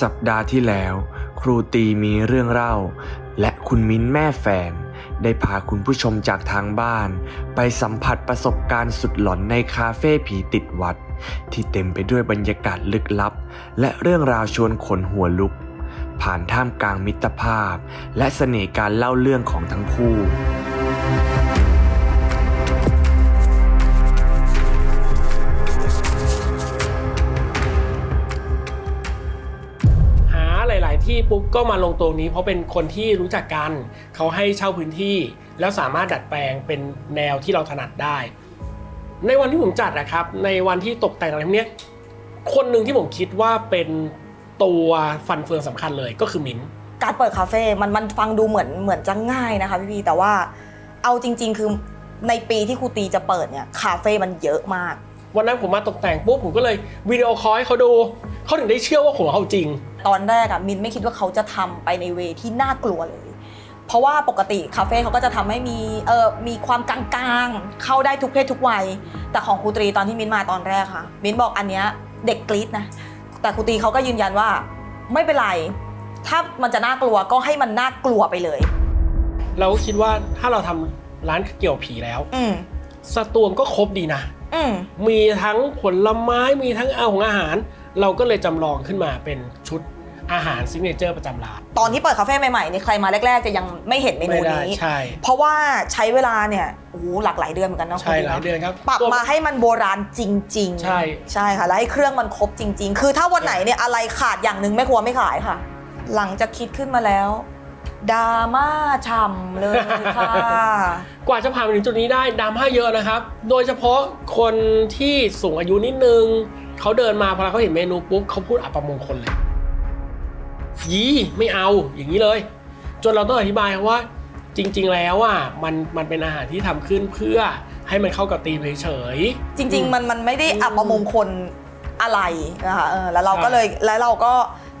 สัปดาห์ที่แล้ว ครูตีมีเรื่องเล่า และคุณมิ้นแม่แฟน ได้พาคุณผู้ชมจากทางบ้าน ไปสัมผัสประสบการณ์สุดหลอนในคาเฟ่ผีติดวัด ที่เต็มไปด้วยบรรยากาศลึกลับ และเรื่องราวชวนขนหัวลุก ผ่านท่ามกลางมิตรภาพ และเสน่ห์การเล่าเรื่องของทั้งคู่ ที่ปุ๊บก็มาลงตรงนี้ เพราะเป็นคนที่รู้จักกันเขาให้เช่าพื้นที่ แล้วสามารถดัดแปลงเป็นแนวที่เราถนัดได้ ในวันที่ผมจัดนะครับ ในวันที่ตกแต่งอะไรพวกเนี้ยคนหนึ่งที่ผมคิดว่าเป็นตัวฟันเฟืองสำคัญเลยก็คือมิ้นท์การเปิดคาเฟ่มันมันฟังดูเหมือนเหมือนจะง่ายนะคะพี่พีแต่ว่าเอาจริง ๆ คือในปีที่ครูตีจะเปิดเนี่ยคาเฟ่มันเยอะมาก วันนั้นผมมาตกแต่งปุ๊บผมก็เลยวิดีโอคอลให้เขาดูเขาถึงได้เชื่อว่าของเขาจริง ตอนแรกอะมินไม่คิดว่าเขาจะทำไปในเวที่น่ากลัวเลย เพราะว่าปกติคาเฟ่เขาก็จะทำให้มีเออมีความกลางๆ เข้าได้ทุกเพศทุกวัย แต่ของครูตรีตอนที่มินมาตอนแรกค่ะ มินบอกอันเนี้ยเด็กกรี๊ดนะ แต่ครูตรีเขาก็ยืนยันว่าไม่เป็นไร ถ้ามันจะน่ากลัวก็ให้มันน่ากลัวไปเลย เราก็คิดว่าถ้าเราทำร้านเกี่ยวผีแล้ว อืมสตวงก็ครบดีนะอืมมีทั้งผลไม้มีทั้งอาของอาหาร เราก็เลยจำลองขึ้นมาเป็นชุด อาหารซิกเนเจอร์ประจำร้านตอนที่เปิดคาเฟ่ใหม่ๆเนี่ยใครมาแรก ๆ จะยังไม่เห็นเมนูไม่ได้นี้ ใช่ เพราะว่าใช้เวลาเนี่ยโอ้โหหลากหลายเดือนเหมือนกันเนาะใช่คุณหลายเดือนครับปรับตัว มาให้มันโบราณจริง ๆ ใช่ ใช่ค่ะ แล้วให้เครื่องมันครบจริง ๆ คือถ้าวันไหนเนี่ยอะไรขาดอย่างหนึ่งแม่ครัวไม่ขายค่ะ หลังจากคิดขึ้นมาแล้วดราม่าฉ่ำเลยค่ะ กว่าจะผ่านมาถึงจุดนี้ได้ดราม่าเยอะนะครับ โดยเฉพาะคนที่สูงอายุนิดนึง เขาเดินมาพอเขาเห็นเมนูปุ๊บเขาพูดอัปมงคลเลย ยีไม่เอาอย่างนี้เลย จนเราต้องอธิบายว่าจริง ๆ แล้วอะมันมันเป็นอาหารที่ทำขึ้นเพื่อให้มันเข้ากับตีมเฉยๆจริง ๆ มันมันไม่ได้อับประมงคลอะไรนะคะเออแล้วเราก็ใช่เลยแล้วเราก็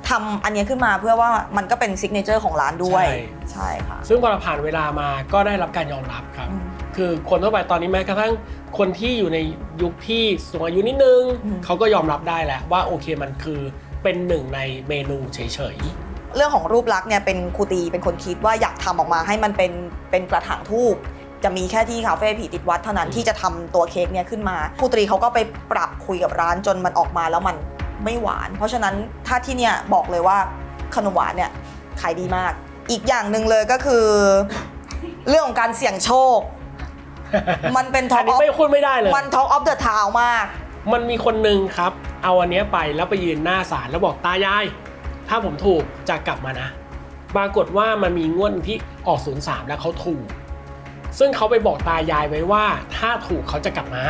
ทำอันเนี้ยขึ้นมาเพื่อว่ามันก็เป็นซิกเนเจอร์ของร้านด้วย ใช่ใช่ค่ะ ซึ่งพอเราผ่านเวลามาก็ได้รับการยอมรับครับอืมคือคนทั่วไปตอนนี้แม้กระทั่งคนที่อยู่ในยุคที่สูงอายุนิดนึงอืมเขาก็ยอมรับได้แล้วว่าโอเคมันคือ เป็นหนึ่งในเมนูเฉยเรื่องของรูปลักษณ์เนี่ยเป็นครูตีเป็นคนคิดว่าอยากทำออกมาให้มันเป็นเป็นกระถางทูบจะมีแค่ที่คาเฟ่ผีติดวัดเท่านั้นที่จะทำตัวเค้กเนี่ยขึ้นมาครูตรีเขาก็ไปปรับคุยกับร้านจนมันออกมาแล้วมันไม่หวาน เพราะฉะนั้นถ้าที่เนี่ยบอกเลยว่าขนมหวานเนี่ยขายดีมาก อีกอย่างหนึ่งเลยก็คือ เรื่องของการเสี่ยงโชคๆมันเป็นอัท็อนปนี้ไม่พูดไม่ได้เลย มันท็อปออฟเดอะทาวมาก มันมีคนหนึ่งครับ เอาอันเนี้ยไปแล้วไปยืนหน้าศาลแล้วบอกตายาย ถ้าผมถูกจะกลับมานะ ปรากฏว่ามันมีงวดที่ออก03แล้วเขาถูก ซึ่งเขาไปบอกตายายไว้ว่า ถ้าถูกเขาจะกลับมา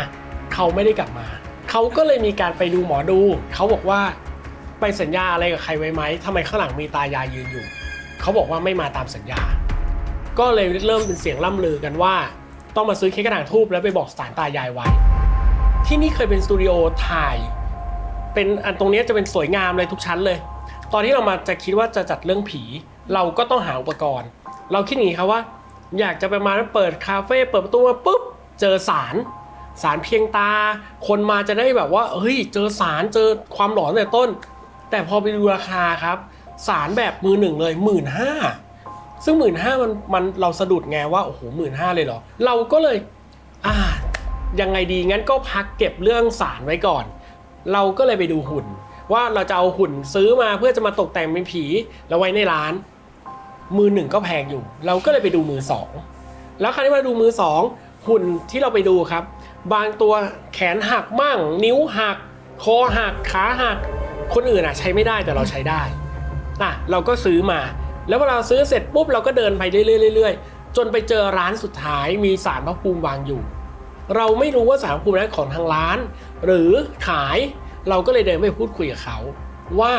เขาไม่ได้กลับมา เขาก็เลยมีการไปดูหมอดู เขาบอกว่าไปสัญญาอะไรกับใครไว้ไหมทำไมข้างหลังมีตายายยืนอยู่ เขาบอกว่าไม่มาตามสัญญา ก็เลยเริ่มเป็นเสียงล่ำลือกันว่า ต้องมาซื้อเค้กกระถางทูบแล้วไปบอกสารตายายไว้ ที่นี่เคยเป็นสตูดิโอถ่าย เป็นอันตรงนี้จะเป็นสวยงามเลยทุกชั้นเลย ตอนที่เรามาจะคิดว่าจะจัดเรื่องผี เราก็ต้องหาอุปกรณ์ เราคิดอย่างนี้ครับว่า อยากจะไปมาเปิดคาเฟ่เปิดประตูมาปุ๊บเจอสารสารเพียงตา คนมาจะได้แบบว่าเฮ้ยเจอสารเจอความหลอนตั้งแต่ต้น แต่พอไปดูราคาครับสารแบบมือหนึ่งเลยหมื่นห้าซึ่งหมื่นห้ามันมันเราสะดุดไงว่าโอ้โหหมื่นห้าเลยเหรอ เราก็เลย ยังไงดีงั้นก็พักเก็บเรื่องสารไว้ก่อน เราก็เลยไปดูหุ่น ว่าเราจะเอาหุ่นซื้อมาเพื่อจะมาตกแต่งเป็นผีแล้วไว้ในร้าน มือหนึ่งก็แพงอยู่ เราก็เลยไปดูมือสองแล้วคราวนี้มาดูมือสองหุ่นที่เราไปดูครับ บางตัวแขนหักมั่ง นิ้วหัก คอหักขาหัก คนอื่นอะใช้ไม่ได้แต่เราใช้ได้อะเราก็ซื้อมา แล้วเวลาซื้อเสร็จปุ๊บเราก็เดินไปเรื่อยๆเรื่อยๆจนไปเจอร้านสุดท้ายมีสารพระภูมิวางอยู่ เราไม่รู้ว่าสารพระภูมินั้นของทางร้าน หรือขายเราก็เลยเดินไปพูดคุยกับเขา ว่า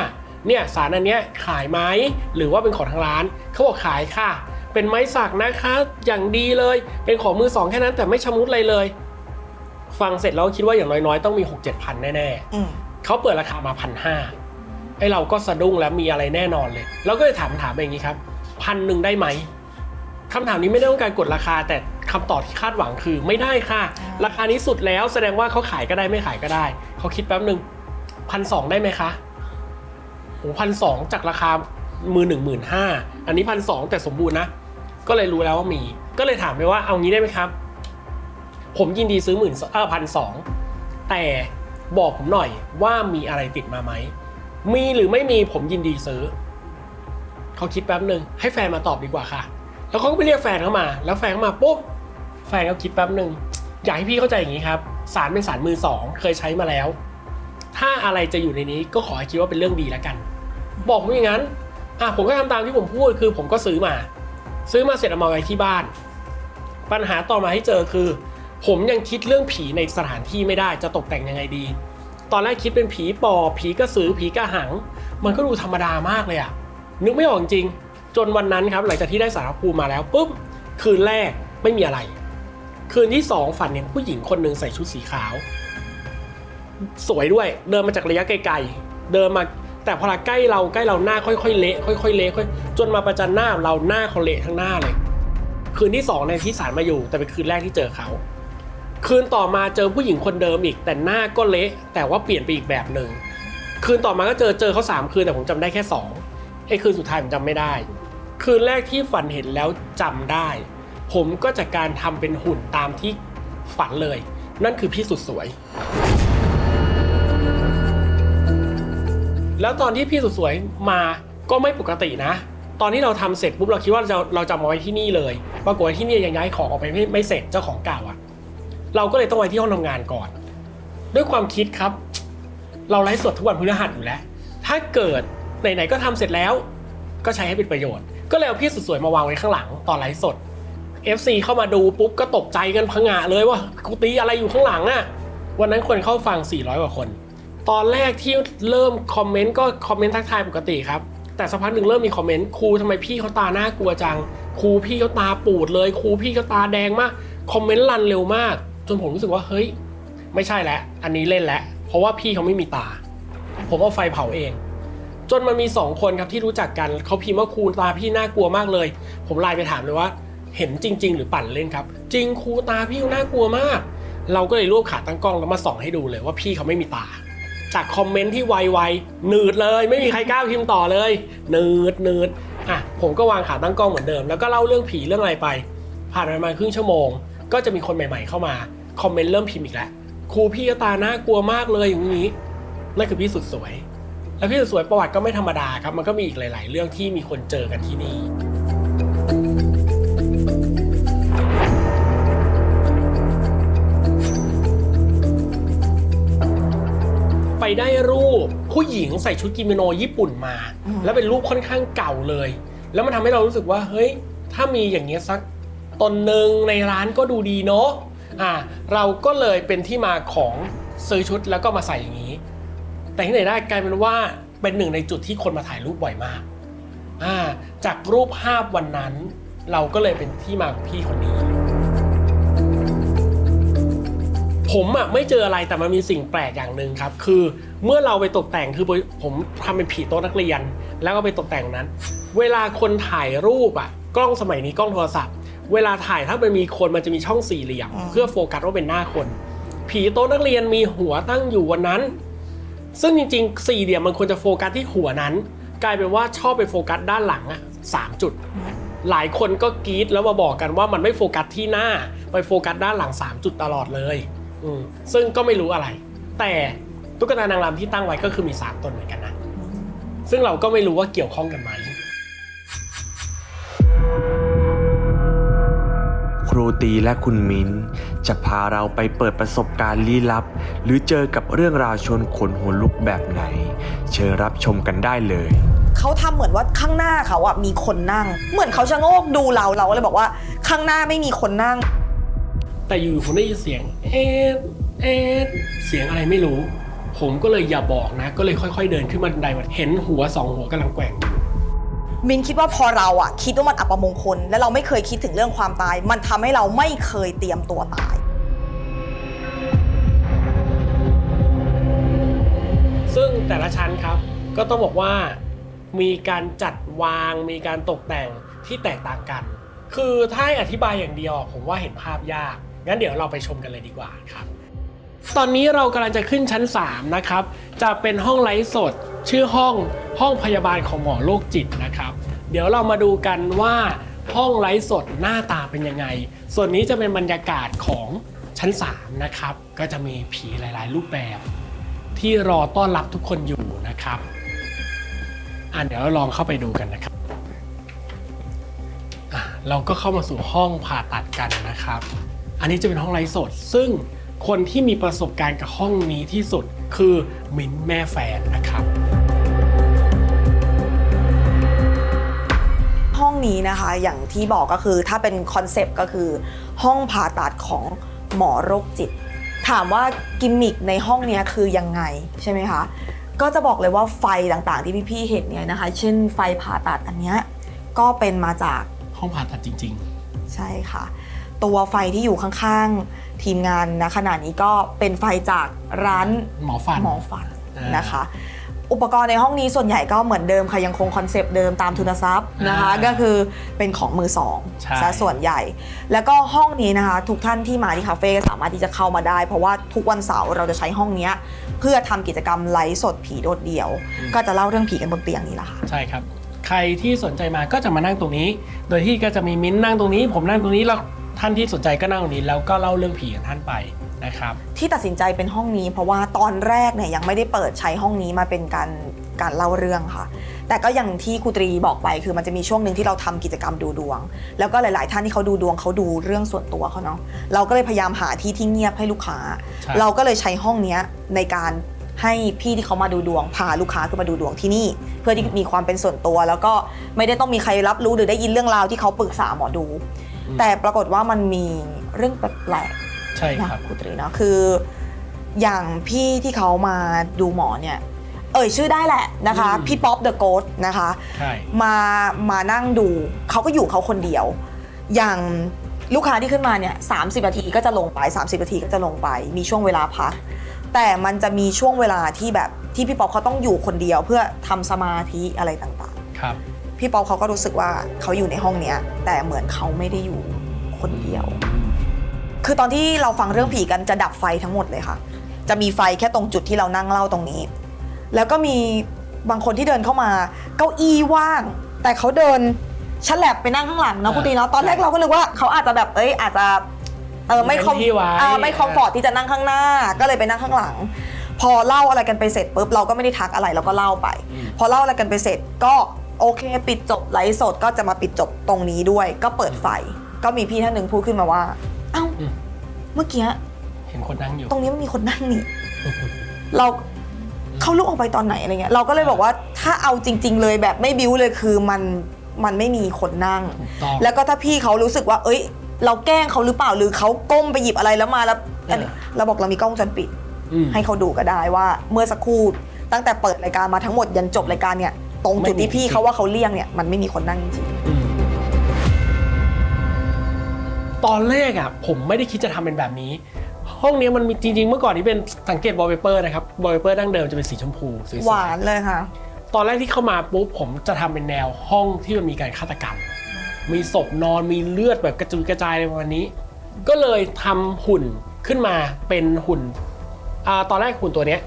เนี่ยสารอันเนี้ยขายไหมหรือว่าเป็นของทางร้านเขาบอกขายค่ะ เป็นไม้สักนะคะ อย่างดีเลย เป็นของมือสองแค่นั้นแต่ไม่ชำรุดอะไรเลย ฟังเสร็จแล้วคิดว่าอย่างน้อยๆ ต้องมี 6 7พันแน่อืมๆเขาเปิดราคามาพันห้าไอเราก็สะดุ้งแล้วมีอะไรแน่นอนเลยเราก็เลยถามถามไปอย่างนี้ครับพันหนึ่งได้ไหมคำถามนี้ไม่ได้ต้องการกดราคาแต่ คำตอบที่คาดหวังคือไม่ได้ค่ะอ่าราคานี้สุดแล้วแสดงว่าเขาขายก็ได้ไม่ขายก็ได้ เขาคิดแป๊บหนึ่งพันสองได้ไหมคะโหพันสองจากราคามือหนึ่งหมื่นห้าอันนี้พันสองแต่สมบูรณ์นะ ก็เลยรู้แล้วว่ามี ก็เลยถามไปว่าเอางี้ได้ไหมครับ ผมยินดีซื้อหมื่นเออพันสองแต่บอกผมหน่อยว่ามีอะไรติดมาไหม มีหรือไม่มีผมยินดีซื้อ เขาคิดแป๊บหนึ่งให้แฟนมาตอบดีกว่าค่ะ แล้วเขาก็ไปเรียกแฟนเข้ามา แล้วแฟนเข้ามาปุ๊บ แฟนก็คิดแป๊บหนึ่งอยากให้พี่เข้าใจอย่างนี้ครับสารเป็นสารมือสองเคยใช้มาแล้ว ถ้าอะไรจะอยู่ในนี้ก็ขอให้คิดว่าเป็นเรื่องดีแล้วกัน บอกผมอย่างนั้นอะผมก็ทำตามที่ผมพูดคือผมก็ซื้อมา ซื้อมาเสร็จเอามาไว้ที่บ้าน ปัญหาต่อมาให้เจอคือ ผมยังคิดเรื่องผีในสถานที่ไม่ได้จะตกแต่งยังไงดี ตอนแรกคิดเป็นผีปอบผีกระสือผีกระหัง มันก็ดูธรรมดามากเลยอะนึกไม่ออกจริง จนวันนั้นครับหลังจากที่ได้สารภูมิมาแล้วปุ๊บคืนแรกไม่มีอะไร คืนที่สองฝันเห็นผู้หญิงคนหนึ่งใส่ชุดสีขาว สวยด้วย เดินมาจากระยะไกลๆ เดินมาแต่พอใกล้เราใกล้เราหน้าค่อยๆเละค่อยๆเละค่อยจนมาประจันหน้าเราหน้าเขาเละทั้งหน้าเลย คืนที่สองในที่สารมาอยู่ แต่เป็นคืนแรกที่เจอเขาคืนต่อมาเจอผู้หญิงคนเดิมอีก แต่หน้าก็เละแต่ว่าเปลี่ยนไปอีกแบบหนึ่งคืนต่อมาก็เจอเจอเขาสามคืนแต่ผมจำได้แค่สองไอ้คืนสุดท้ายผมจำไม่ได้ คืนแรกที่ฝันเห็นแล้วจำได้ ผมก็จากการทำเป็นหุ่นตามที่ฝันเลย นั่นคือพี่สุดสวย แล้วตอนที่พี่สุดสวยมาก็ไม่ปกตินะ ตอนที่เราทำเสร็จปุ๊บเราคิดว่าเราจะเราจะมาไว้ที่นี่เลย ปรากฏว่าที่นี่ยังย้ายของออกไปไม่ไม่เสร็จเจ้าของเก่าอะเราก็เลยต้องไว้ที่ห้องทำงานก่อน ด้วยความคิดครับ เราไลฟ์สดทุกวันพฤหัสอยู่แล้ว ถ้าเกิดไหนๆก็ทำเสร็จแล้ว ก็ใช้ให้เป็นประโยชน์ ก็เลยเอาพี่สุดสวยมาวางไว้ข้างหลังตอนไลฟ์สด FC เข้ามาดูปุ๊บก็ตกใจกันพังงะเลยว่ากูตีอะไรอยู่ข้างหลังอะวันนั้นคนเข้าฟัง 400 กว่าคน ตอนแรกที่เริ่มคอมเมนต์ก็คอมเมนต์ทักทายปกติครับ แต่สักพักหนึ่งเริ่มมีคอมเมนต์ครูทำไมพี่เขาตาหน้ากลัวจัง ครูพี่เขาตาปูดเลยครูพี่เขาตาแดงมากคอมเมนต์รันเร็วมาก จนผมรู้สึกว่าเฮ้ย ไม่ใช่แล้วอันนี้เล่นแล้วเพราะว่าพี่เขาไม่มีตา ผมเอาไฟเผาเอง จนมันมีสองคนครับที่รู้จักกันเขาพิมพ์ว่าครูตาพี่น่ากลัวมากเลย ผมไลน์ไปถามเลยว่า เห็นจริง ๆ หรือปั่นเล่นครับ จริงครูตาพี่น่ากลัวมาก เราก็เลยรวบขาตั้งกล้องแล้วมาส่องให้ดูเลยว่าพี่เขาไม่มีตา จากคอมเมนต์ที่ไวๆหนืดเลย ไม่มีใครกล้าพิมพ์ต่อเลยหนืดหนืดอะผมก็วางขาตั้งกล้องเหมือนเดิม แล้วก็เล่าเรื่องผีเรื่องอะไรไป ผ่านไปประมาณครึ่งชั่วโมง ก็จะมีคนใหม่ ๆ เข้ามาคอมเมนต์เริ่มพิมพ์อีกแล้วครูพี่ตาน่ากลัวมากเลยอย่างนี้นั่นคือพี่สุดสวย แล้วพี่สุดสวยประวัติก็ไม่ธรรมดาครับ มันก็มีอีกหลาย ๆ เรื่องที่มีคนเจอกันที่นี่ ไปได้รูปผู้หญิงใส่ชุดกิโมโนญี่ปุ่นมาอืมแล้วเป็นรูปค่อนข้างเก่าเลย แล้วมันทำให้เรารู้สึกว่าเฮ้ยถ้ามีอย่างเงี้ยสักตนหนึ่งในร้านก็ดูดีเนาะอ่าเราก็เลยเป็นที่มาของซื้อชุดแล้วก็มาใส่อย่างนี้ แต่ที่ไหนได้กลายเป็นว่าเป็นหนึ่งในจุดที่คนมาถ่ายรูปบ่อยมากอ่าจากรูปภาพวันนั้น เราก็เลยเป็นที่มาของพี่คนนี้ ผมอะไม่เจออะไรแต่มันมีสิ่งแปลกอย่างหนึ่งครับ คือเมื่อเราไปตกแต่งคือผมทำเป็นผีโต๊ะนักเรียน แล้วก็ไปตกแต่งนั้น เวลาคนถ่ายรูปอะกล้องสมัยนี้กล้องโทรศัพท์ เวลาถ่ายถ้ามันมีคนมันจะมีช่องสี่เหลี่ยมอืมเพื่อโฟกัสว่าเป็นหน้าคน ผีโต๊ะนักเรียนมีหัวตั้งอยู่วันนั้น ซึ่งจริงๆสี่เหลี่ยมมันควรจะโฟกัสที่หัวนั้น กลายเป็นว่าชอบไปโฟกัสด้านหลังอะสามจุดหลายคนก็กรี๊ดแล้วมาบอกกันว่ามันไม่โฟกัสที่หน้า ไปโฟกัสด้านหลัง 3 จุดตลอดเลย อืมซึ่งก็ไม่รู้อะไร แต่ตุ๊กตานางรำที่ตั้งไว้ก็คือมี3ตนเหมือนกันนะ ซึ่งเราก็ไม่รู้ว่าเกี่ยวข้องกันไหม ครูตีและคุณมิ้น จะพาเราไปเปิดประสบการณ์ลี้ลับ หรือเจอกับเรื่องราวชวนขนหัวลุกแบบไหน เชิญรับชมกันได้เลย เขาทำเหมือนว่าข้างหน้าเขาอะมีคนนั่ง เหมือนเขาชะโงกดูเราเราก็เลยบอกว่าข้างหน้าไม่มีคนนั่ง แต่อยู่ๆผมได้ยินเสียง เอ็ดเอ็ดเสียงอะไรไม่รู้ ผมก็เลยอย่าบอกนะ ก็เลยค่อยๆ เดินขึ้นมาบันไดมาเห็นหัวสองหัวกำลังแกว่งอยู่มินคิดว่าพอเราอะคิดว่ามันอัปมงคล และเราไม่เคยคิดถึงเรื่องความตาย มันทำให้เราไม่เคยเตรียมตัวตาย ซึ่งแต่ละชั้นครับ ก็ต้องบอกว่ามีการจัดวางมีการตกแต่งที่แตกต่างกัน คือถ้าให้อธิบายอย่างเดียวผมว่าเห็นภาพยาก งั้นเดี๋ยวเราไปชมกันเลยดีกว่าครับ ตอนนี้เรากำลังจะขึ้นชั้น 3 นะครับ จะเป็นห้องไลฟ์สด ชื่อห้องห้องพยาบาลของหมอโรคจิตนะครับ เดี๋ยวเรามาดูกันว่าห้องไลฟ์สดหน้าตาเป็นยังไง ส่วนนี้จะเป็นบรรยากาศของชั้น 3 นะครับ ก็จะมีผีหลาย ๆ รูปแบบ ที่รอต้อนรับทุกคนอยู่นะครับอะเดี๋ยวเราลองเข้าไปดูกันนะครับอะเราก็เข้ามาสู่ห้องผ่าตัดกันนะครับ อันนี้จะเป็นห้องไลฟ์สด ซึ่งคนที่มีประสบการณ์กับห้องนี้ที่สุดคือมิ้นท์แม่แฟนนะครับ ห้องนี้นะคะอย่างที่บอกก็คือถ้าเป็นคอนเซปต์ก็คือห้องผ่าตัดของหมอโรคจิต ถามว่ากิมมิคในห้องเนี้ยคือยังไงใช่ไหมคะก็จะบอกเลยว่าไฟต่างๆ ที่พี่ๆเห็นเนี่ยนะคะ เช่นไฟผ่าตัดอันเนี้ยก็เป็นมาจากห้องผ่าตัดจริงใช่ค่ะ ตัวไฟที่อยู่ข้างๆ ทีมงานนะขณะนี้ก็เป็นไฟจากร้านๆหมอฟันหมอฟันอ่านนะคะ อุปกรณ์ในห้องนี้ส่วนใหญ่ก็เหมือนเดิมค่ะ ยังคงคอนเซปต์เดิมตามทุนทรัพย์นะคะอ่าก็คือเป็นของมือสองใช่ซะส่วนใหญ่ แล้วก็ห้องนี้นะคะ ทุกท่านที่มาที่คาเฟ่ก็สามารถที่จะเข้ามาได้ เพราะว่าทุกวันเสาร์เราจะใช้ห้องเนี้ยเพื่อทำกิจกรรมไลฟ์สดผีโดดเดี่ยว ก็จะเล่าเรื่องผีกันบนเตียงนี้แหละค่ะใช่ครับใครที่สนใจมาก็จะมานั่งตรงนี้ โดยที่ก็จะมีมิ้นท์นั่งตรงนี้ ผมนั่งตรงนี้แล้ว ท่านที่สนใจก็นั่งตรงนี้แล้วก็เล่าเรื่องผีกับท่านไปนะครับ ที่ตัดสินใจเป็นห้องนี้ เพราะว่าตอนแรกเนี่ยยังไม่ได้เปิดใช้ห้องนี้มาเป็นการการเล่าเรื่องค่ะ แต่ก็อย่างที่ครูตรีบอกไปคือมันจะมีช่วงหนึ่งที่เราทำกิจกรรมดูดวง แล้วก็หลาย ๆ ท่านที่เขาดูดวงเขาดูเรื่องส่วนตัวเขาเนาะเราก็เลยพยายามหาที่ที่เงียบให้ลูกค้า ใช่ เราก็เลยใช้ห้องเนี้ยในการให้พี่ที่เขามาดูดวงพาลูกค้าขึ้นมาดูดวงที่นี่ เพื่อที่มีความเป็นส่วนตัว แล้วก็ไม่ได้ต้องมีใครรับรู้หรือได้ยินเรื่องราวที่เขาปรึกษาหมอดู แต่ปรากฏว่ามันมีเรื่องแปลกๆใช่นะครับครูตรีเนาะคือ อย่างพี่ที่เขามาดูหมอเนี่ยเอ่ยชื่อได้แหละนะคะอืมพี่ป๊อปเดอะโกสนะคะใช่มามานั่งดูเขาก็อยู่เขาคนเดียว อย่างลูกค้าที่ขึ้นมาเนี่ยสานาทีก็จะลงไป 30 นาทีก็จะลงไป มีช่วงเวลาพัก แต่มันจะมีช่วงเวลาที่แบบที่พี่ป๊อปเขาต้องอยู่คนเดียวเพื่อทำสมาธิอะไรต่างครับๆ พี่ป๊อปเขาก็รู้สึกว่าเขาอยู่ในห้องเนี้ย แต่เหมือนเขาไม่ได้อยู่คนเดียว คือตอนที่เราฟังเรื่องผีกันจะดับไฟทั้งหมดเลยค่ะ จะมีไฟแค่ตรงจุดที่เรานั่งเล่าตรงนี้ แล้วก็มีบางคนที่เดินเข้ามา เก้าอี้ว่าง แต่เขาเดินฉลับไปนั่งข้างหลังเนาะอ่าคุณตีเนาะตอนแรกเราก็นึกว่าเขาอาจจะแบบเอ้ยอาจจะเออไม่คอมมีที่ไว้อ่าไม่คอมฟอร์ตที่จะนั่งข้างหน้า ก็เลยไปนั่งข้างหลัง พอเล่าอะไรกันไปเสร็จปุ๊บเราก็ไม่ได้ทักอะไรเราก็เล่าไปอืมพอเล่าอะไรกันไปเสร็จก็ โอเค ปิดจบไลฟ์สดก็จะมาปิดจบตรงนี้ด้วย ก็เปิดไฟ ก็มีพี่ท่านหนึ่งพูดขึ้นมาว่า เอ้า อืม เมื่อกี้เห็นคนนั่งอยู่ ตรงนี้มันมีคนนั่งนี่ เราเขาลุกออกไปตอนไหนอะไรเงี้ยเราก็เลยบอกว่าถ้าเอาจริง ๆ เลยแบบไม่บิ้วเลยคือมันมันไม่มีคนนั่ง ถูกต้อง แล้วก็ถ้าพี่เขารู้สึกว่า เอ้ย เราแกล้งเขาหรือเปล่าหรือเขาก้มไปหยิบอะไรแล้วมาแล้วอันนี้เออเราบอกเรามีกล้องวงจรปิด อืมให้เขาดูก็ได้ว่าเมื่อสักครู่ตั้งแต่เปิดรายการมาทั้งหมดยันจบรายการเนี่ย ตรงจุดที่พี่เขาว่าเขาเลี่ยงเนี่ยมันไม่มีคนนั่งจริงอืมตอนแรกอะผมไม่ได้คิดจะทำเป็นแบบนี้ ห้องนี้มันมีจริง ๆ เมื่อก่อนที่เป็นสังเกตบอลเปเปอร์นะครับบอลเปเปอร์ดั้งเดิมจะเป็นสีชมพูสวยๆๆหวานเลยค่ะ ตอนแรกที่เข้ามาปุ๊บผมจะทำเป็นแนวห้องที่มันมีการฆาตกรรม มีศพนอนมีเลือดแบบกระจุยกระจายอะไรประมาณนี้ ก็เลยทำหุ่นขึ้นมาเป็นหุ่นอ่าตอนแรกหุ่นตัวเนี้ย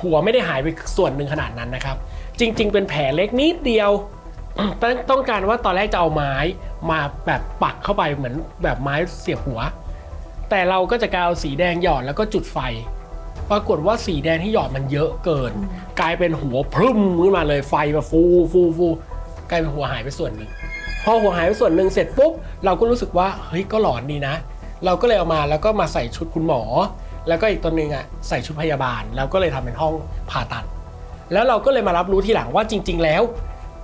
หัวไม่ได้หายไปส่วนหนึ่งขนาดนั้นนะครับ จริง ๆ เป็นแผลเล็กนิดเดียวต้องต้องการว่าตอนแรกจะเอาไม้มาแบบปักเข้าไปเหมือนแบบไม้เสียบหัว แต่เราก็จะกาวสีแดงหยอดแล้วก็จุดไฟ ปรากฏว่าสีแดงที่หยอดมันเยอะเกิน กลายเป็นหัวพรึ่มขึ้นมาเลยไฟแบบฟูฟูฟูกลายเป็นหัวหายไปส่วนหนึ่งพอหัวหายไปส่วนหนึ่งเสร็จปุ๊บเราก็รู้สึกว่าเฮ้ยก็หลอนดีนะ เราก็เลยเอามาแล้วก็มาใส่ชุดคุณหมอ แล้วก็อีกตัวหนึ่งอะใส่ชุดพยาบาล แล้วก็เลยทำเป็นห้องผ่าตัด แล้วเราก็เลยมารับรู้ทีหลังว่าจริง ๆ แล้ว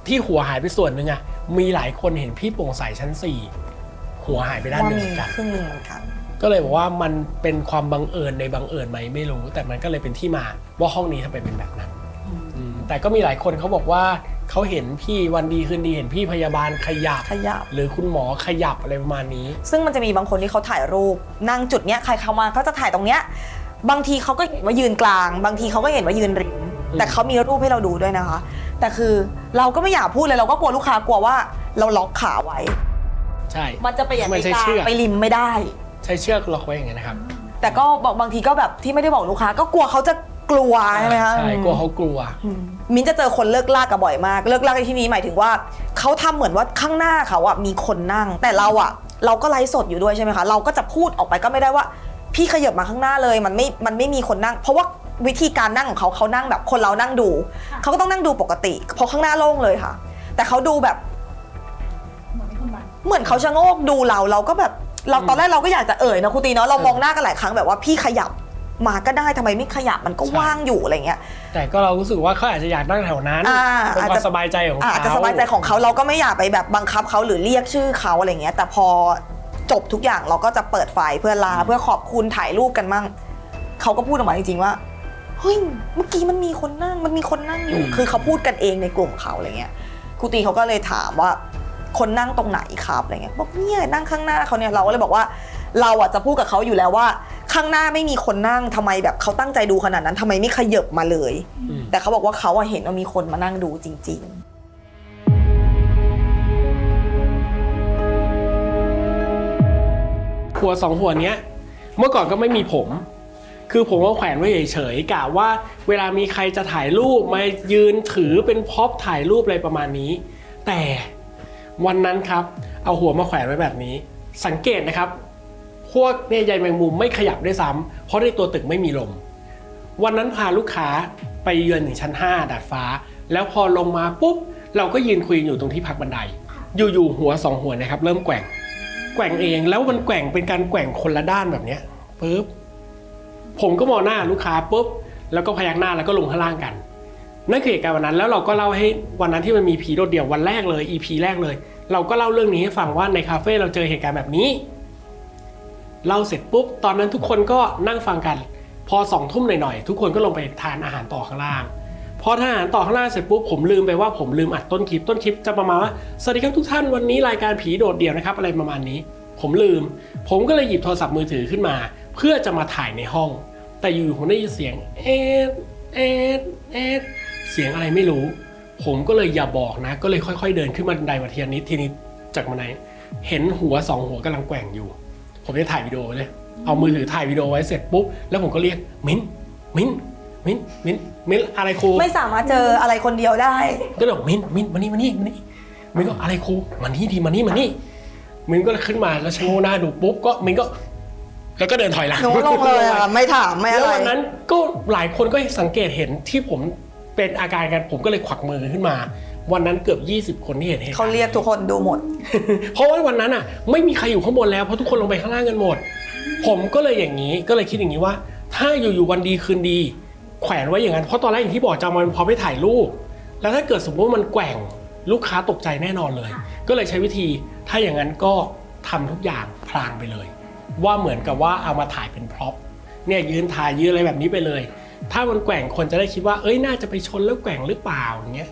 ที่หัวหายไปส่วนหนึ่งอะมีหลายคนเห็นพี่โปร่งใสชั้นสี่หัวหายไปด้านว่าหนึ่งมีเหมือนกัน ครึ่งหนึ่งเหมือนกัน ก็เลยบอกว่ามันเป็นความบังเอิญในบังเอิญไหมไม่รู้ แต่มันก็เลยเป็นที่มาว่าห้องนี้ทำไมเป็นแบบนั้นอืมแต่ก็มีหลายคนเขาบอกว่าเขาเห็นพี่วันดีคืนดีเห็นพี่พยาบาลขยับ ขยับ หรือคุณหมอขยับอะไรประมาณนี้ ซึ่งมันจะมีบางคนที่เขาถ่ายรูปนั่งจุดเนี้ยใครเข้ามาเขาจะถ่ายตรงเนี้ยบางทีเขาก็เห็นว่ายืนกลาง บางทีเขาก็เห็นว่ายืนริม แต่เขามีรูปให้เราดูด้วยนะคะ แต่คือเราก็ไม่อยากพูดเลยเราก็กลัวลูกค้ากลัวว่าเราล็อกขาไว้ ใช่ มันจะไปอย่างไม่ไปใช่กลางเชือก ไปริมไม่ได้ ใช้เชือกล็อกไว้อย่างเงี้ยนะครับแแต่ก็บอกบางทีก็แบบที่ไม่ได้บอกลูกค้า ก็กลัวเขาจะกลัวใช่ไหมคะใช่กลัวเขากลัว อืมมิ้นจะเจอคนเลิกลากกับบ่อยมาก เลิกลากในที่นี้หมายถึงว่าเขาทำเหมือนว่าข้างหน้าเขาอะมีคนนั่ง แต่เราอะเราก็ไลฟ์สดอยู่ด้วยใช่ไหมคะเราก็จะพูดออกไปก็ไม่ได้ว่า พี่ขยับมาข้างหน้าเลยมันไม่มันไม่มีคนนั่ง เพราะว่า วิธีการนั่งของเขาเขานั่งแบบคนเรานั่งดู เขาก็ต้องนั่งดูปกติ เพราะข้างหน้าโล่งเลยค่ะ แต่เขาดูแบบ เหมือนเขาชะโงกดูเราเราก็แบบ เราตอนแรกเราก็อยากจะเอ่ยนะครูตีเนาะเรามองหน้ากันหลายครั้งแบบว่าพี่ขยับมาก็ได้ทำไมไม่ขยับมันก็ใช่ว่างอยู่อะไรเงี้ย แต่ก็เรารู้สึกว่าเขาอาจจะอยากนั่งแถวนั้นอ่าเป็นอาจควาจะมสบายใจของอะเขาอาจจะสบายใจของเขาเราก็ไม่อยากไปแบบบังคับเขาหรือเรียกชื่อเขาอะไรเงี้ย แต่พอจบทุกอย่างเราก็จะเปิดไฟล์เพื่อลาเพื่อขอบคุณถ่ายรูปกันมั่งเขาก็พูดออกมาจริงๆว่า เฮ้ยเมื่อกี้มันมีคนนั่งมันมีคนนั่งอยู่ คือเขาพูดกันเองในกลุ่มเขาอะไรเงี้ยครูตีเขาก็เลยถามว่าคนนั่งตรงไหนครับอะไรเงี้ยบอกเนี่ยนั่งข้างหน้าเขาเนี่ยเราก็เลยบอกว่า เราอะจะพูดกับเขาอยู่แล้วว่า ข้างหน้าไม่มีคนนั่งทำไมแบบเขาตั้งใจดูขนาดนั้นทำไมไม่ขยับมาเลยอืมแต่เขาบอกว่าเขาอะเห็นว่ามีคนมานั่งดูจริงๆหัวสองหัวเนี้ย เมื่อก่อนก็ไม่มีผม คือผมก็แขวนไว้เฉยๆกะว่า เวลามีใครจะถ่ายรูปมายืนถือเป็นพ็อปถ่ายรูปอะไรประมาณนี้ แต่วันนั้นครับเอาหัวมาแขวนไว้แบบนี้ สังเกตนะครับ พวกเนี่ยใยแมงมุมไม่ขยับด้วยซ้ำเพราะในตัวตึกไม่มีลม วันนั้นพาลูกค้าไปเยือนถึงชั้น 5 ดาดฟ้า แล้วพอลงมาปุ๊บเราก็ยืนคุยอยู่ตรงที่พักบันได อยู่ๆหัวสองหัวนะครับ เริ่มแกว่ง แกว่งเองแล้วมันแกว่งเป็นการแกว่งคนละด้านแบบเนี้ยปุ๊บ ผมก็มองหน้าลูกค้าปุ๊บแล้วก็พยักหน้าแล้วก็ลงข้างล่างกัน นั่นคือเหตุการณ์วันนั้นแล้วเราก็เล่าให้วันนั้นที่มันมีผีโดดเดี่ยววันแรกเลย EP แรกเลย เราก็เล่าเรื่องนี้ให้ฟังว่าในคาเฟ่เราเจอเหตุการณ์แบบนี้เล่าเสร็จปุ๊บตอนนั้นทุกคนก็นั่งฟังกัน พอสองทุ่มหน่อยๆทุกคนก็ลงไปทานอาหารต่อข้างล่างพอทานอาหารต่อข้างล่างเสร็จปุ๊บผมลืมไปว่าผมลืมอัดต้นคลิปต้นคลิปจะประมาณว่าสวัสดีครับทุกท่านวันนี้รายการผีโดดเดี่ยวนะครับอะไรประมาณนี้ ผมลืม ผมก็เลยหยิบโทรศัพท์มือถือขึ้นมา เพื่อจะมาถ่ายในห้อง แต่อยู่ๆผมได้ยินเสียงเอ็ดเอ็ดเอ็ดเสียงอะไรไม่รู้ ผมก็เลยอย่าบอกนะ ก็เลยค่อย ๆ เดินขึ้นมาบันไดมาทีละนิดทีนิดจากบันไดเห็นหัวสองหัวกำลังแกว่งอยู่ ผมจะถ่ายวิดีโอไว้เลยเอามือถือถ่ายวิดีโอไว้เสร็จปุ๊บแล้วผมก็เรียกมิ้นมิ้นมิ้นมิ้นมิ้นอะไรครูไม่สามารถเจออะไรคนเดียวได้ ก็เลยบอกมิ้นมิ้นมานี่มานี่มานี่มิ้นก็อะไรครูมานี่ทีมานี่มานี่มิ้นก็ขึ้นมาแล้วชะโงกหน้าดูปุ๊บก็มิ้นก็ แล้วก็เดินถอยหลังหนูลงเลยอะไม่ถามไม่อะแล้วไร วันนั้นก็หลายคนก็สังเกตเห็นที่ผมเป็นอาการกันผมก็เลยขวักมือขึ้นมา วันนั้นเกือบ 20 คนที่เห็นเหตุเขาเรียกทุกคนดูหมด เพราะว่าวันนั้นอะไม่มีใครอยู่ข้างบนแล้วเพราะทุกคนลงไปข้างล่างกันหมด ผมก็เลยอย่างนี้ก็เลยคิดอย่างนี้ว่า ถ้าอยู่ๆวันดีคืนดี แขวนไว้อย่างนั้นเพราะตอนแรกอย่างที่บอกจะเอามันพอไปถ่ายรูปแล้วถ้าเกิดสมมติว่ามันแกว่งลูกค้าตกใจแน่นอนเลย ก็เลยใช้วิธีถ้าอย่างนั้นก็ทำทุกอย่างพลางไปเลย ว่าเหมือนกับว่าเอามาถ่ายเป็นพร็อพเนี่ยยืนถ่ายยืนอะไรแบบนี้ไปเลย ถ้ามันแกว่งคนจะได้คิดว่าเอ้ยน่าจะไปชนแล้วแกว่งหรือเปล่าอย่างเงี้ย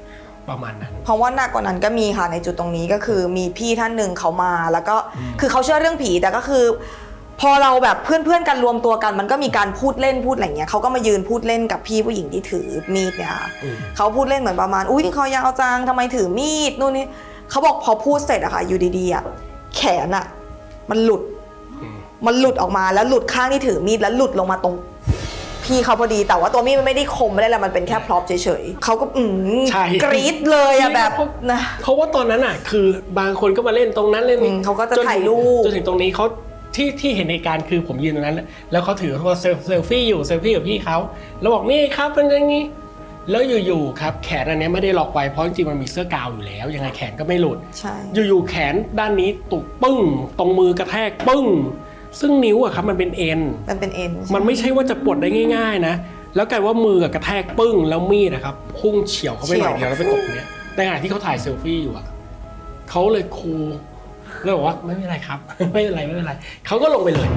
ประมาณนั้น เพราะว่าหนักกว่านั้นก็มีค่ะในจุดตรงนี้ก็คือมีพี่ท่านหนึ่งเขามาแล้วก็คือเขาเชื่อเรื่องผีแต่ก็คือ พอเราแบบเพื่อนๆกันรวมตัวกัน มันก็มีการพูดเล่นพูดอะไรเงี้ยเขาก็มายืนพูดเล่นกับพี่ผู้หญิงที่ถือมีดเนี่ยค่ะอืมเขาพูดเล่นเหมือนประมาณอุ้ยคอยาวจังทำไมถือมีดนู่นนี่เขาบอกพอพูดเสร็จอะค่ะอยู่ดีๆอะแขนอะมันหลุดอื มมันหลุดออกมาแล้วหลุดข้างที่ถือมีดแล้วหลุดลงมาตรง พี่เขาพอดีแต่ว่าตัวมีดมันไม่ได้คมไม่ได้อะไรมันเป็นแค่พร็อพเฉยๆเขาก็อืมใช่ กรี๊ดเลยอะแบบนะ เพราะว่าตอนนั้นอะคือบางคนก็มาเล่นตรงนั้นเล่นนี้อืมเขาก็จะนถึงถ่ายรูป จนถึงตรงนี้เขาที่ที่เห็นในการคือผมยืนตรงนั้น แล้วเขาถือโทรศัพท์เซลฟี่อยู่เซลฟี่กับพี่เขาแล้วบอกนี่ครับเป็นอย่างนี้ แล้วอยู่ๆครับแขนอันเนี้ยไม่ได้ล็อกไว้เพราะจริงๆมันมีเสื้อกาวอยู่แล้วยังไงแขนก็ไม่หลุด ใช่ อยู่ๆแขนด้านนี้ตุกปึ้ง ตรงมือกระแทกปึ้ง ซึ่งนิ้วอะครับมันเป็นเอ็น มันเป็นเอ็นมันไม่ใช่ว่าจะปลดได้ง่าย ๆ นะ แล้วกลายว่ามือกับกระแทกปึ้งแล้วมีดนะครับพุ่งเฉียวเข้าไปหน่อยเดียวแล้วไปตกเนี้ยในขณะที่เขาถ่ายเซลฟี่อยู่อะเขาเลยคูลแล้วบอกว่าไม่เป็นไรครับ ไม่เป็นไรไม่เป็นไรเขาก็ลงไปเลย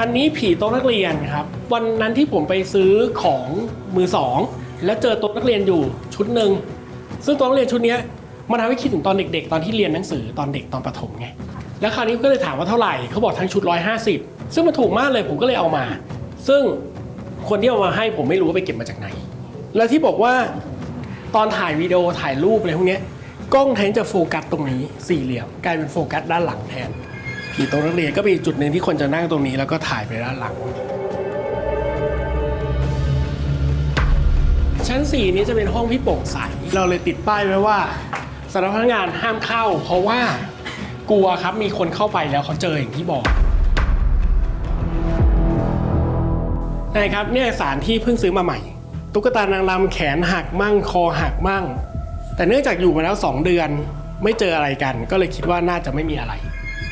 อันนี้ผีโต๊ะนักเรียนครับ วันนั้นที่ผมไปซื้อของมือสอง แล้วเจอโต๊ะนักเรียนอยู่ชุดหนึ่งซึ่งโต๊ะนักเรียนชุดนี้มันทำให้คิดถึงตอนเด็ก ๆ ตอนที่เรียนหนังสือตอนเด็กตอนประถมไงแล้วคราวนี้ก็เลยถามว่าเท่าไหร่เขาบอกทั้งชุด 150 ซึ่งมันถูกมากเลยผมก็เลยเอามา ซึ่งคนที่เอามาให้ผมไม่รู้ว่าไปเก็บมาจากไหน แล้วที่บอกว่าตอนถ่ายวิดีโอถ่ายรูปอะไรพวกนี้กล้องแทนจะโฟกัสตรงนี้สี่เหลี่ยมกลายเป็นโฟกัสด้านหลังแทนผีโต๊ะนักเรียนก็เป็นจุดหนึ่งที่คนจะนั่งตรงนี้แล้วก็ถ่ายไปด้านหลัง ชั้น 4 นี้จะเป็นห้องที่โปร่งใส เราเลยติดป้ายไว้ว่าสำหรับพนักงานห้ามเข้า เพราะว่ากลัวครับมีคนเข้าไปแล้วเขาเจออย่างที่บอกนะครับเนี่ยสารที่เพิ่งซื้อมาใหม่ ตุ๊กตานางรำแขนหักมั่งคอหักมั่ง แต่เนื่องจากอยู่มาแล้ว 2 เดือน ไม่เจออะไรกัน ก็เลยคิดว่าน่าจะไม่มีอะไร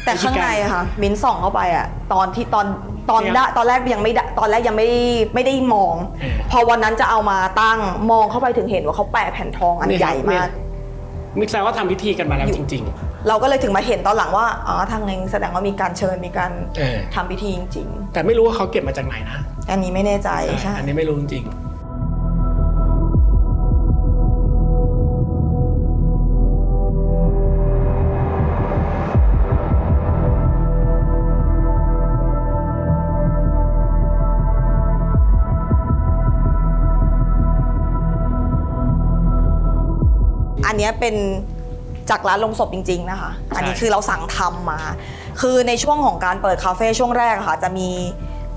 แต่ข้างในอะค่ะ มิ้นส่องเข้าไปอะตอนที่ตอน ตอนเนี่ยได้ตอนแรกยังไม่ได้ตอนแรกยังไม่ไม่ได้มองเออพอวันนั้นจะเอามาตั้งมองเข้าไปถึงเห็นว่าเขาแปะแผ่นทองอันเนี่ยใหญ่ครับเนี่มายกมิกแซวว่าทำพิธีกันมาแล้วจริง เราก็เลยถึงมาเห็นตอนหลังว่าอ๋อทางนึงแสดงว่ามีการเชิญมีการๆเออ ทำพิธีจริงแต่ไม่รู้ว่าเขาเก็บมาจากไหนนะๆอันนี้ไม่แน่ใจใช่ อันนี้ไม่รู้จริง นเนี้ยเป็นจากร้านลงศพจริง ๆ นะคะ อันนี้คือเราสั่งทำมา คือในช่วงของการเปิดคาเฟ่ช่วงแรกอะค่ะ จะมี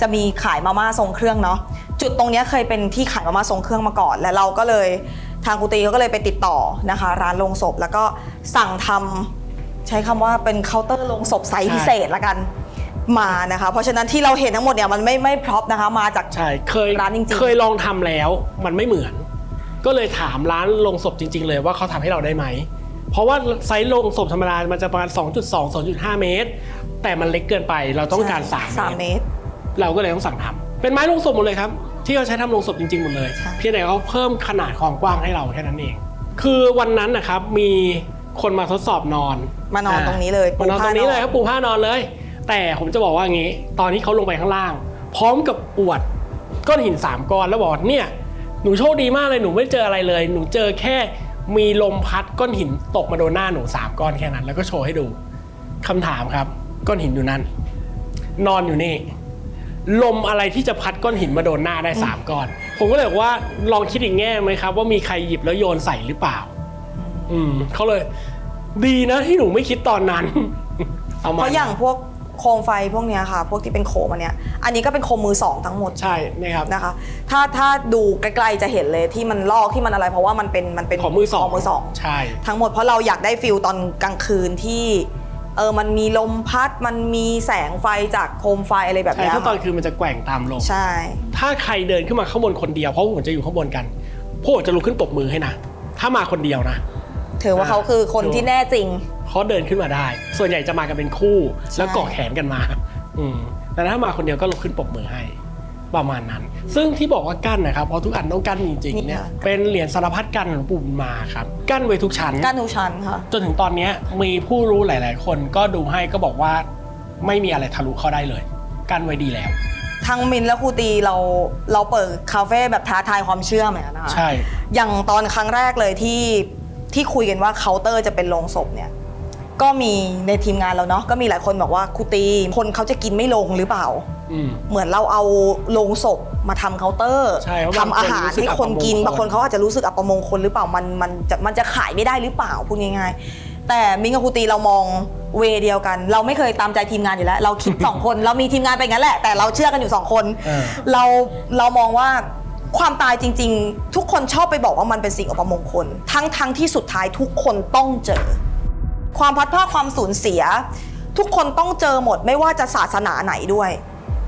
จะมีขายมาม่าทรงเครื่องเนาะจุดตรงเนี้ยเคยเป็นที่ขายมาม่าทรงเครื่องมาก่อน และเราก็เลยทางครูตีเขาก็เลยไปติดต่อนะคะ ร้านลงศพแล้วก็สั่งทำใช้คำว่าเป็นเคาน์เตอร์ลงศพไซส์ใช่พิเศษละกันมานะคะ เพราะฉะนั้นที่เราเห็นทั้งหมดเนี่ยมันไม่ไม่พร็อพนะคะ มาจากใช่เคยร้านจริงๆเคยลองทำแล้วมันไม่เหมือน ก็เลยถามร้านลงศพจริง ๆ เลยว่าเขาทำให้เราได้ไหม เพราะว่าไซส์ลงศพธรรมดา มันจะประมาณ 2.2 2.5 เมตร แต่มันเล็กเกินไปเราต้องการใช่3สามเมเมตรตร เราก็เลยต้องสั่งทำเป็นไม้ลงศพหมดเลยครับ ที่เขาใช้ทำลงศพจริงๆหมดเลยใช่เพียงแต่เขาเพิ่มขนาดความกว้างให้เราแค่นั้นเอง คือวันนั้นนะครับมีคนมาทดสอบนอน มานอนตรงนี้เลยมานอนตรงนี้เลยครับปูผ้านอนเลย แต่ผมจะบอกว่าอย่างนี้ ตอนที่เขาลงไปข้างล่าง พร้อมกับอวดก้อนหินสามก้อนแล้วบอกว่าเนี่ย หนูโชคดีมากเลยหนูไม่เจออะไรเลย หนูเจอแค่มีลมพัดก้อนหินตกมาโดนหน้าหนูสามก้อนแค่นั้น แล้วก็โชว์ให้ดูคำถามครับ ก้อนหินอยู่นั่น นอนอยู่นี่ ลมอะไรที่จะพัดก้อนหินมาโดนหน้าได้สามก้อน ผมก็เลยบอกว่าลองคิดอีกแง่ไหมครับ ว่ามีใครหยิบแล้วโยนใส่หรือเปล่า อืมเขาเลย ดีนะที่หนูไม่คิดตอนนั้น เอามา เพราะอย่างพวก โคมไฟพวกเนี้ยค่ะ พวกที่เป็นโคมอันเนี้ยอันนี้ก็เป็นโคมมือสองทั้งหมดใช่นะครับ นะคะ ถ้าถ้าดูไกลๆจะเห็นเลยที่มันลอกที่มันอะไร เพราะว่ามันเป็นมันเป็นของมือสองมือสองใช่ ทั้งหมดเพราะเราอยากได้ฟิลตอนกลางคืนที่เออมันมีลมพัดมันมีแสงไฟจากโคมไฟอะไรแบบใช่เนี้ยถ้าตอนคืนมันจะแกว่งตามลม ใช่ ถ้าใครเดินขึ้นมาข้างบนคนเดียวเพราะผมจะอยู่ข้างบนกันพวกผมจะลุกขึ้นปรบมือให้นะ ถ้ามาคนเดียวนะ ถือว่าเขาคือคนที่แน่จริง เขาเดินขึ้นมาได้ ส่วนใหญ่จะมากันเป็นคู่ใช่แล้วเกาะแขนกันมา อืมแต่ถ้ามาคนเดียวก็ลุกขึ้นปรบมือให้ ประมาณนั้น ซึ่งที่บอกว่ากั้นนะครับ เพราะทุกอันต้องกั้นจริงๆเนี่ย เป็นเหรียญสารพัดกั้นหลวงปู่บุญมาครับ กั้นไว้ทุกชั้นก้านทุกชั้นค่ะ จนถึงตอนเนี้ยมีผู้รู้หลาย ๆ คนก็ดูให้ก็บอกว่าไม่มีอะไรทะลุเข้าได้เลย กั้นไว้ดีแล้วทั้งมินและครูตีเราเราเปิดคาเฟ่แบบท้าทายความเชื่อเหมือนกันนะคะใช่ อย่างตอนครั้งแรกเลยที่ ที่คุยกันว่าเคาน์เตอร์จะเป็นโรงศพเนี่ยก็มีในทีมงานเราเนาะก็มีหลายคนบอกว่าครูตีคนเขาจะกินไม่ลงหรือเปล่าอืมเหมือนเราเอาโรงศพมาทำเคาน์เตอร์ใช่เพราะทำอาหารให้คนกินบาบางงคคนนเขาอาจจะรู้สึกอัปมงคลหรือเปล่ามันมันจะมันจะขายไม่ได้หรือเปล่าพูดง่ายๆ แต่มิงกับครูตีเรามองเวเดียวกัน เราไม่เคยตามใจทีมงานอยู่แล้ว เราคิด สองคนเรามีทีมงานไปงั้นแหละแต่เราเชื่อกันอยู่สองคน เออ เราเรามองว่า ความตายจริง ๆ ทุกคนชอบไปบอกว่ามันเป็นสิ่งอัปมงคล ทั้งทั้งที่สุดท้ายทุกคนต้องเจอ ความพัดพลาดความสูญเสีย ทุกคนต้องเจอหมดไม่ว่าจะศาสนาไหนด้วย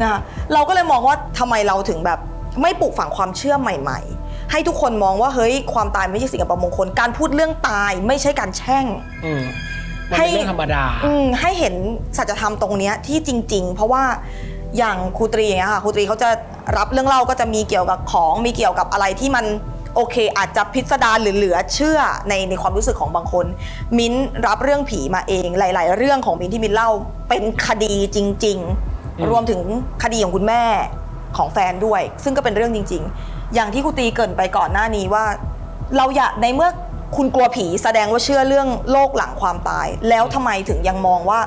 นะคะเราก็เลยมองว่าทำไมเราถึงแบบไม่ปลูกฝังความเชื่อใหม่ ๆ ให้ทุกคนมองว่าเฮ้ยความตายไม่ใช่สิ่งอัปมงคล การพูดเรื่องตายไม่ใช่การแช่งอืมมันเป็นเรื่องธรรมดาอืมให้เห็นสัจธรรมตรงเนี้ยที่จริง ๆ เพราะว่าอย่างครูตรีอย่างเงี้ยค่ะครูตรีเขาจะ รับเรื่องเล่าก็จะมีเกี่ยวกับของมีเกี่ยวกับอะไรที่มันโอเค อาจจะพิสดารหรือเหลือเชื่อในในความรู้สึกของบางคน มิ้นรับเรื่องผีมาเองหลาย ๆ เรื่องของมิ้นที่มิ้นเล่าเป็นคดีจริงอืมๆรวมถึงคดีของคุณแม่ของแฟนด้วย ซึ่งก็เป็นเรื่องจริง ๆ อย่างที่ครูตีเกรินไปก่อนหน้านี้ว่า เราอยากในเมื่อคุณกลัวผีแสดงว่าเชื่อเรื่องโลกหลังความตาย แล้วทำไมถึงยังมองว่า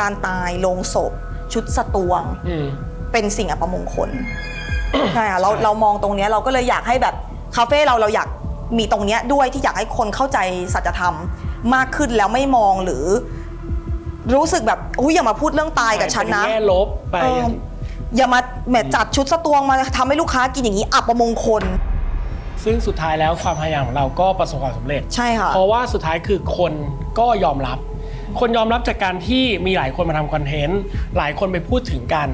การตายโลงศพ ชุดสตวงอืม เป็นสิ่งอัปมงคล ใช่ค่ะเราเรามองตรงเนี้ยเราก็เลยอยากให้แบบคาเฟ่เราเราอยากมีตรงเนี้ยด้วยที่อยากให้คนเข้าใจสัจธรรมมากขึ้นแล้วไม่มองหรือ รู้สึกแบบอุ้ยอย่ามาพูดเรื่องตายกับฉันนะ เป็แง่ลบไป เอออย่ามาแหมจัดชุดสตวงมาทำให้ลูกค้ากินอย่างนี้อับประมงคล ซึ่งสุดท้ายแล้วความพยายามของเราก็ประสบความสำเร็จ ใช่ค่ะ เพราะว่าสุดท้ายคือคนก็ยอมรับ คนยอมรับจากการที่มีหลายคนมาทำคอนเทนต์หลายคนไปพูดถึงกัน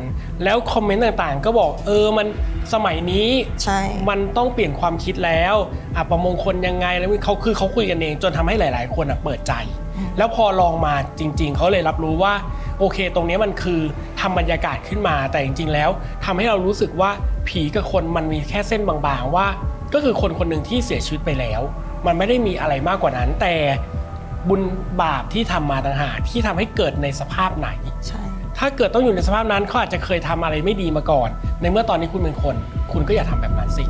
แล้วคอมเมนต์ต่างๆ ก็บอกเออมันสมัยนี้ใช่ มันต้องเปลี่ยนความคิดแล้วอะประมงคลยังไงแล้วเขาคือเขาคุยกันเอง จนทำให้หลาย ๆ คนอะเปิดใจแล้วพอลองมาจริง ๆเขาเลยรับรู้ว่า โอเค ตรงนี้มันคือทำบรรยากาศขึ้นมาแต่จริง ๆ แล้วทำให้เรารู้สึกว่าผีกับคนมันมีแค่เส้นบางๆว่า ก็คือคนคนหนึ่งที่เสียชีวิตไปแล้ว มันไม่ได้มีอะไรมากกว่านั้น แต่ บุญบาปที่ทำมาต่างหากที่ทำให้เกิดในสภาพไหนใช่ถ้าเกิดต้องอยู่ในสภาพนั้นเขาอาจจะเคยทำอะไรไม่ดีมาก่อน ในเมื่อตอนนี้คุณเป็นคน คุณก็อย่าทำแบบนั้นสิ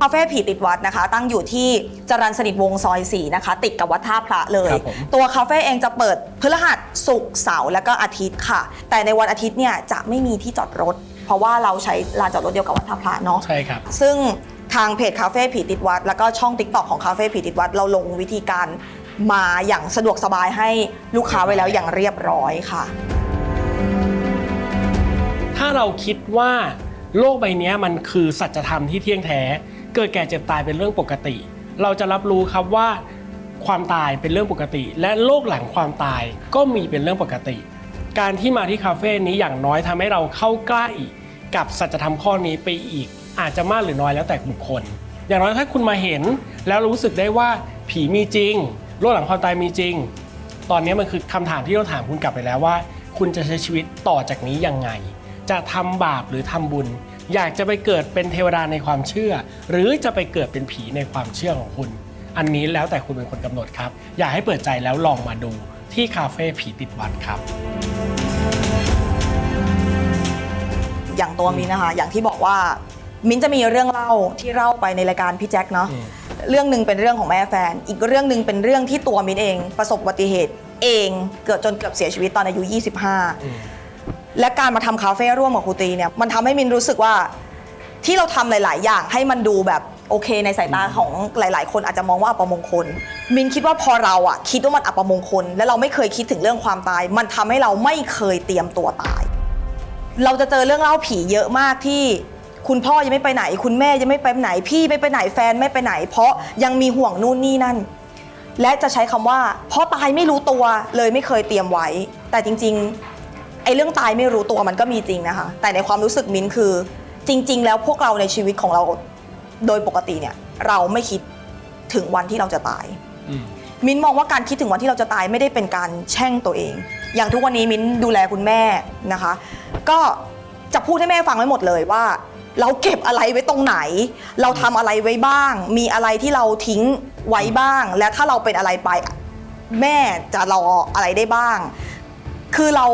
คาเฟ่ผีติดวัดนะคะ ตั้งอยู่ที่จรัญสนิทวงศ์ซอย4นะคะ ติดกับวัดท่าพระเลยครับผมตัวคาเฟ่เองจะเปิดพฤหัสศุกร์เสาร์และก็อาทิตย์ค่ะ แต่ในวันอาทิตย์เนี่ยจะไม่มีที่จอดรถ เพราะว่าเราใช้ลานจอดรถเดียวกับวัดท่าพระเนาะใช่ครับ ซึ่ง ทางเพจคาเฟ่ผีติดวัด แล้วก็ช่อง t ิ k t o k ของคาเฟ่ผีติดวัด เราลงวิธีการมาอย่างสะดวกสบายให้ลูกค้าไว้แล้วอย่างเรียบร้อยค่ะ ถ้าเราคิดว่าโลกใบนี้มันคือสัจธรรมที่เที่ยงแท้ เกิดแก่เจ็บตายเป็นเรื่องปกติ เราจะรับรู้ครับว่าความตายเป็นเรื่องปกติ และโลกหลังความตายก็มีเป็นเรื่องปกติ การที่มาที่คาเฟ่นี้อย่างน้อยทำให้เราเข้าใกล้กับสัจธรรมข้อนี้ไปอีก อาจจะมากหรือน้อยแล้วแต่บุคคล อย่างน้อยถ้าคุณมาเห็น แล้วรู้สึกได้ว่าผีมีจริงโลกหลังความตายมีจริง ตอนนี้มันคือคำถามที่เราถามคุณกลับไปแล้วว่า คุณจะใช้ชีวิตต่อจากนี้ยังไง จะทำบาปหรือทำบุญ อยากจะไปเกิดเป็นเทวดาในความเชื่อ หรือจะไปเกิดเป็นผีในความเชื่อของคุณ อันนี้แล้วแต่คุณเป็นคนกำหนดครับ อยากให้เปิดใจแล้วลองมาดูที่คาเฟ่ผีติดวันครับอย่างตัวมินนะคะ อย่างที่บอกว่า มินจะมีเรื่องเล่าที่เล่าไปในรายการพี่แจ็คเนาะอืมเรื่องหนึ่งเป็นเรื่องของแม่แฟน อีกเรื่องหนึ่งเป็นเรื่องที่ตัวมินเอง ประสบอุบัติเหตุเองเกิดจนเกือบเสียชีวิตตอนอายุ 25อืมและการมาทำคาเฟ่ร่วมกับครูตีเนี่ยมันทำให้มินรู้สึกว่าที่เราทำหลาย ๆ อย่างให้มันดูแบบโอเคในสายตาของหลาย ๆ คนอาจจะมองว่าอัปมงคล มินคิดว่าพอเราอะคิดว่ามันอัปมงคล และเราไม่เคยคิดถึงเรื่องความตาย มันทำให้เราไม่เคยเตรียมตัวตาย เราจะเจอเรื่องเล่าผีเยอะมากที่ คุณพ่อยังไม่ไปไหน คุณแม่ยังไม่ไปไหน พี่ไม่ไปไหนแฟนไม่ไปไหน เพราะยังมีห่วงนู่นนี่นั่น และจะใช้คำว่าเพราะตายไม่รู้ตัวเลยไม่เคยเตรียมไว้ แต่จริงๆไอ้เรื่องตายไม่รู้ตัวมันก็มีจริงนะคะ แต่ในความรู้สึกมิ้นคือ จริง ๆ แล้วพวกเราในชีวิตของเราโดยปกติเนี่ยเราไม่คิดถึงวันที่เราจะตายอืมมิ้นมองว่าการคิดถึงวันที่เราจะตายไม่ได้เป็นการแช่งตัวเอง อย่างทุกวันนี้มิ้นดูแลคุณแม่นะคะ ก็จะพูดให้แม่ฟังไว้หมดเลยว่า เราเก็บอะไรไว้ตรงไหน เราทำอะไรไว้บ้าง มีอะไรที่เราทิ้งไว้บ้าง และถ้าเราเป็นอะไรไป แม่จะรออะไรได้บ้าง คือเรา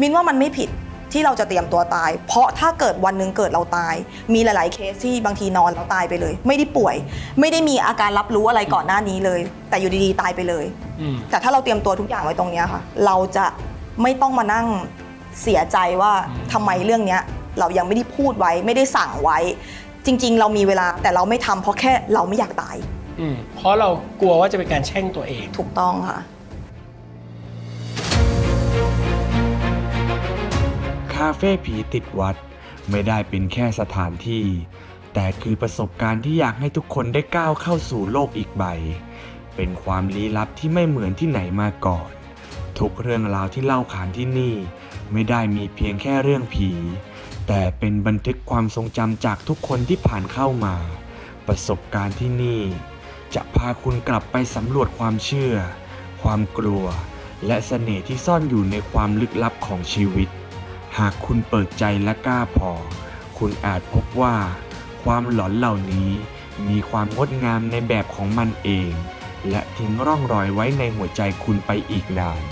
มินว่ามันไม่ผิดที่เราจะเตรียมตัวตาย เพราะถ้าเกิดวันหนึ่งเกิดเราตาย มีหลาย ๆ เคสที่บางทีนอนแล้วตายไปเลย ไม่ได้ป่วย ไม่ได้มีอาการรับรู้อะไรก่อนหน้านี้เลย แต่อยู่ดี ๆ ตายไปเลย อืม แต่ถ้าเราเตรียมตัวทุกอย่างไว้ตรงเนี้ยค่ะ เราจะไม่ต้องมานั่งเสียใจว่าอืมทำไมเรื่องเนี้ย เรายังไม่ได้พูดไว้ไม่ได้สั่งไว้ จริง ๆ เรามีเวลาแต่เราไม่ทำเพราะแค่เราไม่อยากตายอืมเพราะเรากลัวว่าจะเป็นการแช่งตัวเอง ถูกต้องค่ะ คาเฟ่ผีติดวัด ไม่ได้เป็นแค่สถานที่ แต่คือประสบการณ์ที่อยากให้ทุกคนได้ก้าวเข้าสู่โลกอีกใบ เป็นความลี้ลับที่ไม่เหมือนที่ไหนมาก่อน ทุกเรื่องราวที่เล่าขานที่นี่ ไม่ได้มีเพียงแค่เรื่องผี แต่เป็นบันทึกความทรงจำจากทุกคนที่ผ่านเข้ามา ประสบการณ์ที่นี่ จะพาคุณกลับไปสำรวจความเชื่อ ความกลัว และเสน่ห์ที่ซ่อนอยู่ในความลึกลับของชีวิต หากคุณเปิดใจและกล้าพอ คุณอาจพบว่า ความหลอนเหล่านี้มีความงดงามในแบบของมันเอง และทิ้งร่องรอยไว้ในหัวใจคุณไปอีกนาน